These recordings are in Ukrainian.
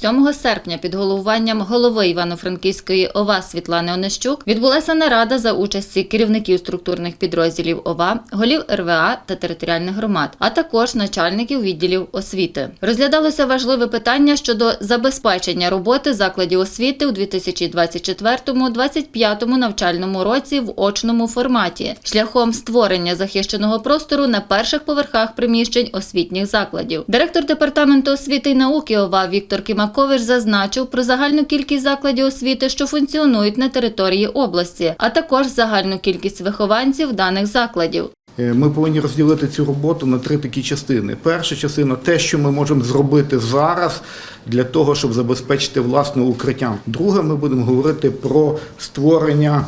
7 серпня під головуванням голови Івано-Франківської ОВА Світлани Онищук відбулася нарада за участі керівників структурних підрозділів ОВА, голів РВА та територіальних громад, а також начальників відділів освіти. Розглядалося важливе питання щодо забезпечення роботи закладів освіти у 2024-2025 навчальному році в очному форматі шляхом створення захищеного простору на перших поверхах приміщень освітніх закладів. Директор департаменту освіти і науки ОВА Віктор Кімакович зазначив про загальну кількість закладів освіти, що функціонують на території області, а також загальну кількість вихованців даних закладів. Е, Ми повинні розділити цю роботу на три такі частини. Перша частина те, що ми можемо зробити зараз для того, щоб забезпечити власне укриття. Друге, ми будемо говорити про створення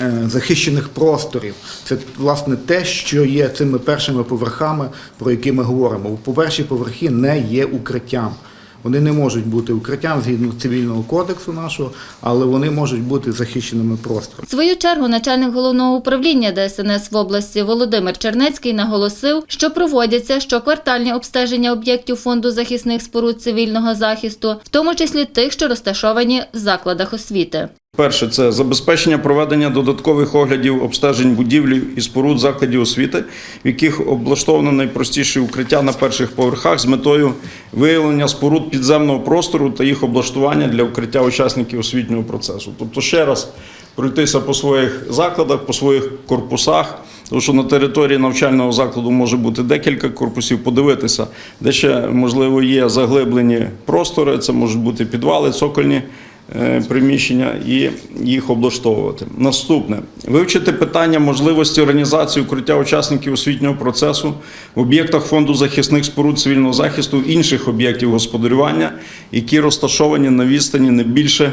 е, захищених просторів. Це власне те, що є цими першими поверхами, про які ми говоримо. По перші поверхи не є укриттям. Вони не можуть бути укриттям згідно цивільного кодексу нашого, але вони можуть бути захищеними просторами. Свою чергу начальник головного управління ДСНС в області Володимир Чернецький наголосив, що проводяться щоквартальні обстеження об'єктів фонду захисних споруд цивільного захисту, в тому числі тих, що розташовані в закладах освіти. Перше це забезпечення проведення додаткових оглядів обстежень будівлі і споруд закладів освіти, в яких облаштовано найпростіші укриття на перших поверхах з метою виявлення споруд підземного простору та їх облаштування для укриття учасників освітнього процесу. Тобто, ще раз пройтися по своїх закладах, по своїх корпусах. Тому що на території навчального закладу може бути декілька корпусів, подивитися, де ще можливо є заглиблені простори, це можуть бути підвали, цокольні приміщення і їх облаштовувати. Наступне вивчити питання можливості організації укриття учасників освітнього процесу в об'єктах фонду захисних споруд цивільного захисту інших об'єктів господарювання, які розташовані на відстані не більше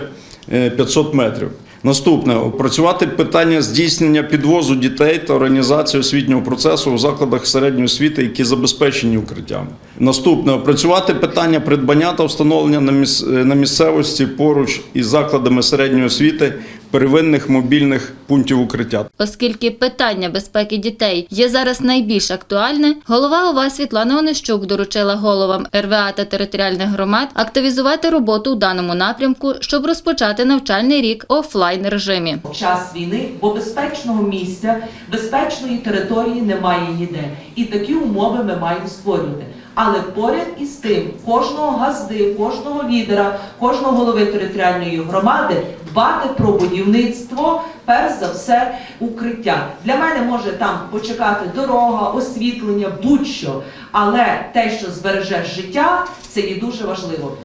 е, 500 метрів. Наступне опрацювати питання здійснення підвозу дітей та організації освітнього процесу у закладах середньої освіти, які забезпечені укриттями. Наступне опрацювати питання придбання та встановлення на міс- на місцевості поруч із закладами середньої освіти первинних мобільних пунктів укриття. Оскільки питання безпеки дітей є зараз найбільш актуальне, голова ОВА Світлана Онищук доручила головам РВА та територіальних громад активізувати роботу у даному напрямку, щоб розпочати навчальний рік офлайн режимі. Час війни, бо безпечного місця, безпечної території немає ніде. І такі умови ми маємо створювати. Але поряд із тим, кожного газди, кожного лідера, кожного голови територіальної громади дбати про будівництво, перш за все, укриття. Для мене може там почекати дорога, освітлення, будь-що. Але те, що збереже життя, це є дуже важливо.